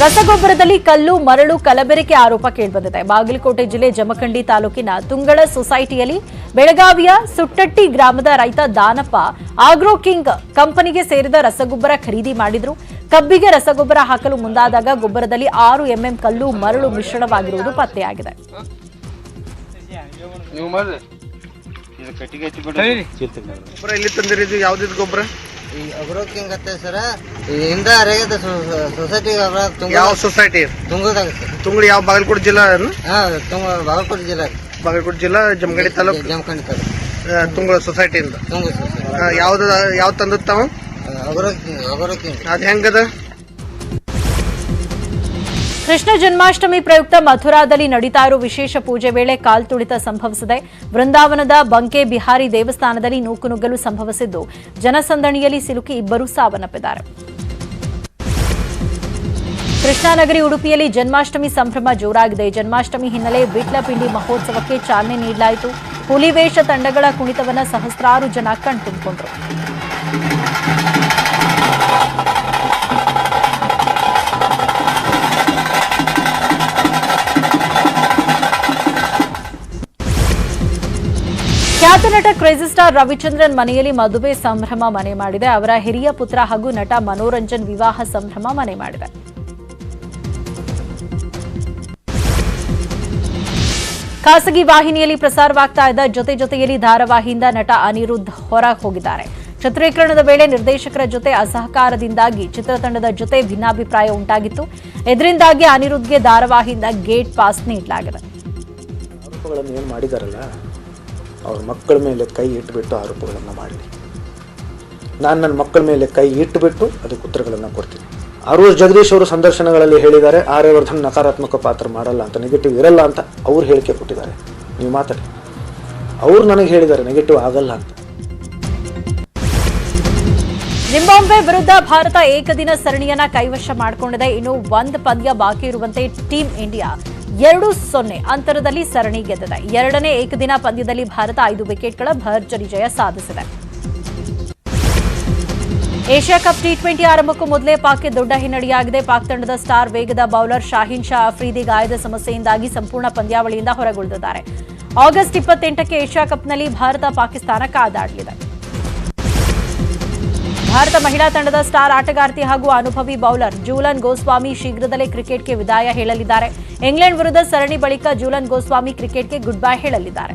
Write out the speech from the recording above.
ರಸಗೊಬ್ಬರದಲ್ಲಿ ಕಲ್ಲು ಮರಳು ಕಲಬೆರಕೆ ಆರೋಪ ಕೇಳಿಬಂದಿದೆ. ಬಾಗಲಕೋಟೆ ಜಿಲ್ಲೆ ಜಮಖಂಡಿ ತಾಲೂಕಿನ ತುಂಗಳ ಸೊಸೈಟಿಯಲ್ಲಿ ಬೆಳಗಾವಿಯ ಸುಟ್ಟಟ್ಟಿ ಗ್ರಾಮದ ರೈತ ದಾನಪ್ಪ ಆಗ್ರೋ ಕಿಂಗ್ ಕಂಪನಿಗೆ ಸೇರಿದ ರಸಗೊಬ್ಬರ ಖರೀದಿ ಮಾಡಿದ್ರು. ಕಬ್ಬಿಗೆ ರಸಗೊಬ್ಬರ ಹಾಕಲು ಮುಂದಾದಾಗ ಗೊಬ್ಬರದಲ್ಲಿ ಆರು ಎಂಎಂ ಕಲ್ಲು ಮರಳು ಮಿಶ್ರಣವಾಗಿರುವುದು ಪತ್ತೆಯಾಗಿದೆ. ಗೊಬ್ಬರ? ಇದು ಈ ಅಗ್ರೋಕಿಂಗ್ ಸರ? ಹಿಂದ ಅರೆಗದ ಸೊಸೈಟಿ ತುಂಗ ಯಾವ ಸೊಸೈಟಿ? ತುಂಗದಾಗ ಸರ್ ತುಂಗಡಿ ಯಾವ ಬಾಗಲಕೋಟೆ ಜಿಲ್ಲಾ? ಹಾ ತುಂಗ ಬಾಗಲಕೋಟೆ ಜಿಲ್ಲೆ ಬಾಗಲಕೋಟೆ ಜಿಲ್ಲಾ ಜಮಖಂಡಿ ತಾಲೂಕು? ಜಮಖಂಡಿ ತಾಲೂಕು. ತುಂಗಳ ಸೊಸೈಟಿಯಿಂದ? ತುಂಗು ಯಾವ್ದು ಯಾವ ತಂದದ್ ತಾವು? ಅಗ್ರೋಕಿಂಗ್ ಅಗ್ರೋಕಿಂಗ್ ಅದು ಹೆಂಗದ? ಕೃಷ್ಣ ಜನ್ಮಾಷ್ಟಮಿ ಪ್ರಯುಕ್ತ ಮಥುರಾದಲ್ಲಿ ನಡೀತಾ ಇರುವ ವಿಶೇಷ ಪೂಜೆ ವೇಳೆ ಕಾಲ್ತುಳಿತ ಸಂಭವಿಸಿದೆ. ವೃಂದಾವನದ ಬಂಕೆ ಬಿಹಾರಿ ದೇವಸ್ಥಾನದಲ್ಲಿ ನೂಕುನುಗ್ಗಲು ಸಂಭವಿಸಿದ್ದು. ಜನಸಂದಣಿಯಲ್ಲಿ ಸಿಲುಕಿ ಇಬ್ಬರು ಸಾವನ್ನಪ್ಪಿದ್ದಾರೆ. ಕೃಷ್ಣಾನಗರಿ ಉಡುಪಿಯಲ್ಲಿ ಜನ್ಮಾಷ್ಟಮಿ ಸಂಭ್ರಮ ಜೋರಾಗಿದೆ. ಜನ್ಮಾಷ್ಟಮಿ ಹಿನ್ನೆಲೆ ಬಿಟ್ಲಪಿಂಡಿ ಮಹೋತ್ಸವಕ್ಕೆ ಚಾಲನೆ ನೀಡಲಾಯಿತು. ಹುಲಿವೇಷ ತಂಡಗಳ ಕುಣಿತವನ್ನು ಸಹಸ್ರಾರು ಜನ ಕಣ್ತುಂಬಿಕೊಂಡರು. ಖ್ಯಾತ ನಟ ಕ್ರೇಜಿ ಸ್ಟಾರ್ ರವಿಚಂದ್ರನ್ ಮನೆಯಲ್ಲಿ ಮದುವೆ ಸಂಭ್ರಮ ಮನೆ ಮಾಡಿದೆ. ಅವರ ಹಿರಿಯ ಪುತ್ರ ಹಾಗೂ ನಟ ಮನೋರಂಜನ್ ವಿವಾಹ ಸಂಭ್ರಮ ಮನೆ ಮಾಡಿದೆ. ಖಾಸಗಿ ವಾಹಿನಿಯಲ್ಲಿ ಪ್ರಸಾರವಾಗ್ತಾ ಇದ್ದ ಜೊತೆ ಜೊತೆಯಲ್ಲಿ ಧಾರಾವಾಹಿಯಿಂದ ನಟ ಅನಿರುದ್ಧ್ ಹೊರ ಹೋಗಿದ್ದಾರೆ ಚಿತ್ರೀಕರಣದ ವೇಳೆ ನಿರ್ದೇಶಕರ ಜೊತೆ ಅಸಹಕಾರದಿಂದಾಗಿ ಚಿತ್ರತಂಡದ ಜೊತೆ ಭಿನ್ನಾಭಿಪ್ರಾಯ ಉಂಟಾಗಿತ್ತು. ಇದರಿಂದಾಗಿ ಅನಿರುದ್ಧ್ಗೆ ಧಾರಾವಾಹಿಯಿಂದ ಗೇಟ್ ಪಾಸ್ ನೀಡಲಾಗಿದೆ. ಅವ್ರ ಮಕ್ಕಳ ಮೇಲೆ ಕೈ ಇಟ್ಟುಬಿಟ್ಟು ಆರೋಪಗಳನ್ನು ಮಾಡಲಿ ನಾನು ನನ್ನ ಮಕ್ಕಳ ಮೇಲೆ ಕೈ ಇಟ್ಟುಬಿಟ್ಟು ಅದಕ್ಕೆ ಉತ್ತರಗಳನ್ನು ಕೊಡ್ತೀನಿ. ಅರುಣ್ ಜಗದೀಶ್ ಅವರು ಸಂದರ್ಶನಗಳಲ್ಲಿ ಹೇಳಿದ್ದಾರೆ, ಆರ್ಯವರ್ಧನ್ ನಕಾರಾತ್ಮಕ ಪಾತ್ರ ಮಾಡಲ್ಲ ಅಂತ ನೆಗೆಟಿವ್ ಇರಲ್ಲ ಅಂತ ಅವ್ರು ಹೇಳಿಕೆ ಕೊಟ್ಟಿದ್ದಾರೆ. ನೀವು ಮಾತಾಡಿ. ಅವ್ರು ನನಗೆ ಹೇಳಿದ್ದಾರೆ ನೆಗೆಟಿವ್ ಆಗಲ್ಲ ಅಂತ. ಜಿಂಬಾಬ್ವೆ ವಿರುದ್ಧ ಭಾರತ ಏಕದಿನ ಸರಣಿಯನ್ನ ಕೈವಶ ಮಾಡಿಕೊಂಡಿದೆ. ಇನ್ನು ಒಂದು ಪಂದ್ಯ ಬಾಕಿ ಇರುವಂತೆ ಟೀಂ ಇಂಡಿಯಾ ಎರಡು ಸೊನ್ನೆ ಅಂತರದಲ್ಲಿ ಸರಣಿ ಗೆದ್ದಿದೆ. ಎರಡನೇ ಏಕದಿನ ಪಂದ್ಯದಲ್ಲಿ ಭಾರತ ಐದು ವಿಕೆಟ್ಗಳ ಭರ್ಜರಿ ಜಯ ಸಾಧಿಸಿದೆ. ಏಷ್ಯಾ ಕಪ್ ಟಿ ಟ್ವೆಂಟಿ ಆರಂಭಕ್ಕೂ ಮೊದಲೇ ಪಾಕ್ಗೆ ದೊಡ್ಡ ಹಿನ್ನಡೆಯಾಗಿದೆ. ಪಾಕ್ ತಂಡದ ಸ್ಟಾರ್ ವೇಗದ ಬೌಲರ್ ಶಾಹೀನ್ ಶಾ ಅಫ್ರೀದಿ ಗಾಯದ ಸಮಸ್ಯೆಯಿಂದಾಗಿ ಸಂಪೂರ್ಣ ಪಂದ್ಯಾವಳಿಯಿಂದ ಹೊರಗುಳಿದಿದ್ದಾರೆ. ಆಗಸ್ಟ್ ಇಪ್ಪತ್ತೆಂಟಕ್ಕೆ ಏಷ್ಯಾ ಕಪ್ನಲ್ಲಿ ಭಾರತ ಪಾಕಿಸ್ತಾನ ಕಾದಾಡಲಿದೆ ಭಾರತ ಮಹಿಳಾ ತಂಡದ ಸ್ಟಾರ್ ಆಟಗಾರ್ತಿ ಹಾಗೂ ಅನುಭವಿ ಬೌಲರ್ ಜೂಲನ್ ಗೋಸ್ವಾಮಿ ಶೀಘ್ರದಲ್ಲೇ ಕ್ರಿಕೆಟ್ಗೆ ವಿದಾಯ ಹೇಳಲಿದ್ದಾರೆ. ಇಂಗ್ಲೆಂಡ್ ವಿರುದ್ಧ ಸರಣಿ ಬಳಿಕ ಜೂಲನ್ ಗೋಸ್ವಾಮಿ ಕ್ರಿಕೆಟ್ಗೆ ಗುಡ್ ಬೈ ಹೇಳಲಿದ್ದಾರೆ.